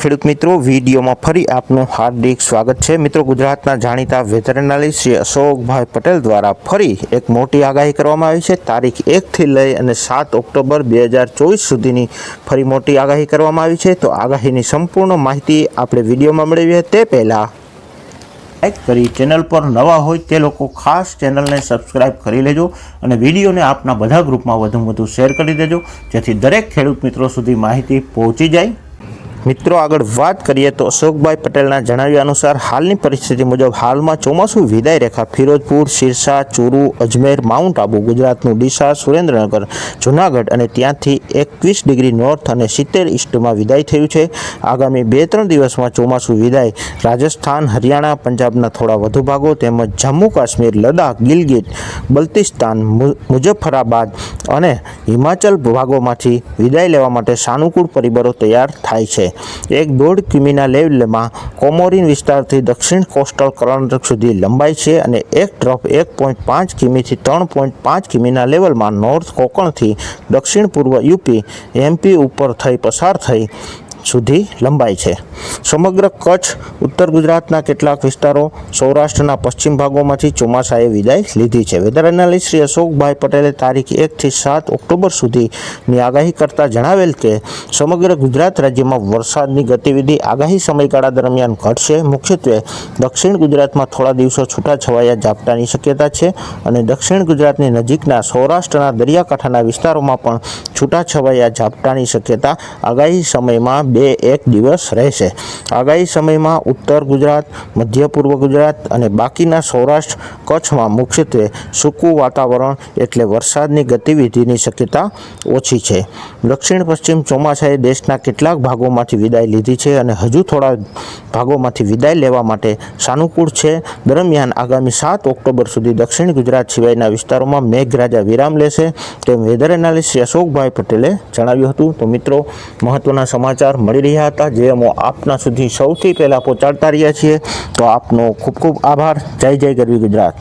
ખેડૂત મિત્રો. વિડીયોમાં ફરી આપનું હાર્દિક સ્વાગત છે. મિત્રો, ગુજરાતના જાણીતા એનાલિસ્ટ શ્રી અશોકભાઈ પટેલ દ્વારા ફરી એક મોટી આગાહી કરવામાં આવી છે. તારીખ એકથી લઈ અને સાત ઓક્ટોબર બે હજાર ચોવીસ સુધીની ફરી મોટી આગાહી કરવામાં આવી છે. તો આગાહીની સંપૂર્ણ માહિતી આપણે વિડીયોમાં મેળવીએ તે પહેલાં લાઈક કરી ચેનલ પર નવા હોય તે લોકો ખાસ ચેનલને સબસ્ક્રાઇબ કરી લેજો અને વિડીયોને આપના બધા ગ્રુપમાં વધુમાં વધુ શેર કરી દેજો, જેથી દરેક ખેડૂત મિત્રો સુધી માહિતી પહોંચી જાય. મિત્રો, આગળ વાત કરીએ તો અશોકભાઈ પટેલના જણાવ્યા અનુસાર, હાલની પરિસ્થિતિ મુજબ હાલમાં ચોમાસું વિદાય રેખા ફિરોજપુર, સિરસા, ચુરુ, અજમેર, માઉન્ટ આબુ, ગુજરાતનું ડીસા, સુરેન્દ્રનગર, જુનાગઢ અને ત્યાંથી એકવીસ ડિગ્રી નોર્થ અને સિત્તેર ઈસ્ટમાં વિદાય થયું છે. આગામી બે ત્રણ દિવસમાં ચોમાસું વિદાય રાજસ્થાન, હરિયાણા, પંજાબના થોડા વધુ ભાગો તેમજ જમ્મુ કાશ્મીર લદાખ ગિલગિટ બલ્તિસ્તાન મુઝફ્ફરાબાદ અને હિમાચલ ભાગોમાંથી વિદાય લેવા માટે સાનુકૂળ પરિબળો તૈયાર થાય છે. એક દોઢ કિમીના લેવલમાં કોમોરિન વિસ્તારથી દક્ષિણ કોસ્ટલ કર્ણાટક સુધી લંબાય છે અને એક ડ્રોપ એક પોઈન્ટ પાંચ કિમીથી ત્રણ પોઈન્ટ પાંચ કિમીના લેવલમાં નોર્થ કોકણથી દક્ષિણ પૂર્વ યુપી, એમપી ઉપર થઈ પસાર થઈ સુધી લંબાય છે. સમગ્ર કચ્છ, ઉત્તર ગુજરાતના કેટલાક વિસ્તારો સૌરાષ્ટ્રના પશ્ચિમ ભાગોમાંથી ચોમાસાએ વિદાય લીધી છે. વેધર એનાલિસ્ટ શ્રી અશોકભાઈ પટેલે તારીખ એકથી સાત ઓક્ટોબર સુધીની આગાહી કરતાં જણાવેલ કે, સમગ્ર ગુજરાત રાજ્યમાં વરસાદની ગતિવિધિ આગાહી સમયગાળા દરમિયાન ઘટશે. મુખ્યત્વે દક્ષિણ ગુજરાતમાં થોડા દિવસો છૂટાછવાયા ઝાપટાની શક્યતા છે અને દક્ષિણ ગુજરાતની નજીકના સૌરાષ્ટ્રના દરિયાકાંઠાના વિસ્તારોમાં પણ છૂટાછવાયા ઝાપટાની શક્યતા આગાહી સમયમાં બે એક દિવસ રહેશે. આગાહી સમયમાં ઉત્તર ગુજરાત, મધ્ય પૂર્વ ગુજરાત અને બાકીના સૌરાષ્ટ્ર કચ્છમાં મુખ્યત્વે સૂકું વાતાવરણ એટલે વરસાદની ગતિવિધિની શક્યતા ઓછી છે. દક્ષિણ પશ્ચિમ ચોમાસાએ દેશના કેટલાક ભાગોમાંથી વિદાય લીધી છે અને હજુ થોડા ભાગોમાંથી વિદાય લેવા માટે સાનુકૂળ છે. દરમિયાન આગામી સાત ઓક્ટોબર સુધી દક્ષિણ ગુજરાત સિવાયના વિસ્તારોમાં મેઘરાજા વિરામ લેશે. તેમ વેધર એનાલિસ્ટ અશોકભાઈ પટેલે જણાવ્યું હતું. તો મિત્રો, મહત્વના સમાચાર મળી રહ્યા હતા. જે અમે આપના સુધી સૌથી પહેલાં પહોંચાડતા રહ્યા છીએ. તો આપનો ખૂબ ખૂબ આભાર. જય જય ગરવી ગુજરાત.